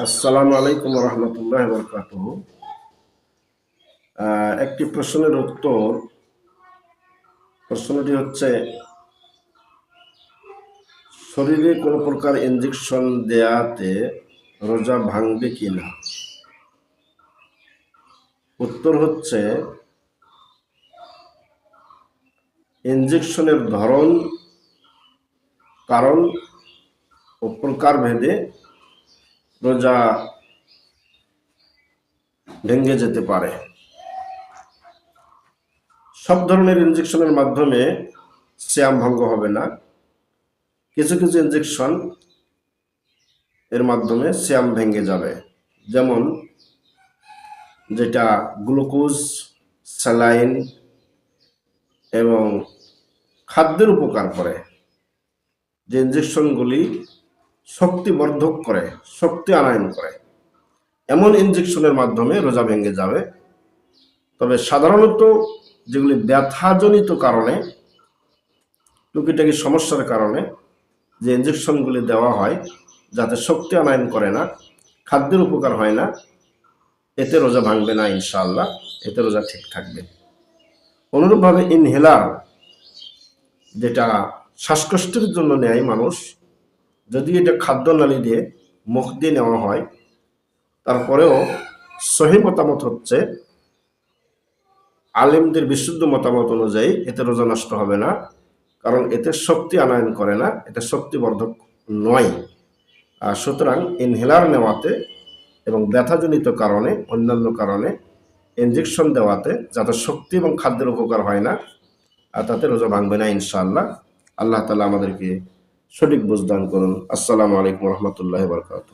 আসসালামু আলাইকুম রহমতুল্লাহ বরকাত একটি প্রশ্নের উত্তর। প্রশ্নটি হচ্ছে, শরীরে কোনো প্রকার ইঞ্জেকশন দেয়াতে রোজা ভাঙবে কি না? উত্তর হচ্ছে ইঞ্জেকশনের ধরন, কারণ ও প্রকার ভেদে রোজা ভেঙে যেতে পারে। সব ধরনের ইঞ্জেকশনের মাধ্যমে শ্যাম ভঙ্গ হবে না। কিছু কিছু ইঞ্জেকশন এর মাধ্যমে শ্যাম ভেঙে যাবে। যেমন যেটা গ্লুকোজ স্যালাইন এবং খাদ্যের উপকার করে। যে ইঞ্জেকশনগুলি শক্তিবর্ধক করে, শক্তি আনায়ন করে। এমন ইঞ্জেকশনের মাধ্যমে রোজা ভেঙে যাবে। তবে সাধারণত যেগুলি ব্যথাজনিত কারণে, টুকিটাকি সমস্যার কারণে যে ইঞ্জেকশনগুলি দেওয়া হয়, যাতে শক্তি আনায়ন করে না, খাদ্যের উপকার হয় না, এতে রোজা ভাঙবে না ইনশাআল্লাহ, এতে রোজা ঠিক থাকবে। অনুরূপভাবে ইনহেলার যেটা শ্বাসকষ্টের জন্য নেয় মানুষ যদি এটা খাদ্য খাদ্যনালী দিয়ে মুখ দিয়ে নেওয়া হয়, তারপরেও সহি মতামত হচ্ছে, আলেমদের বিশুদ্ধ মতামত অনুযায়ী এতে রোজা নষ্ট হবে না, কারণ এতে শক্তি আনয়ন করে না এটা শক্তিবর্ধক নয়। আর সুতরাং ইনহেলার নেওয়াতে এবং ব্যথাজনিত কারণে, অন্যান্য কারণে ইঞ্জেকশন দেওয়াতে যাতে শক্তি এবং খাদ্যের উপকার হয় না, আর তাতে রোজা ভাঙবে না ইনশাআল্লাহ। আল্লাহ তালা আমাদেরকে সঠিক বুঝদান করুন। আসসালামু আলাইকুম রহমতুল্লাহ বরকাত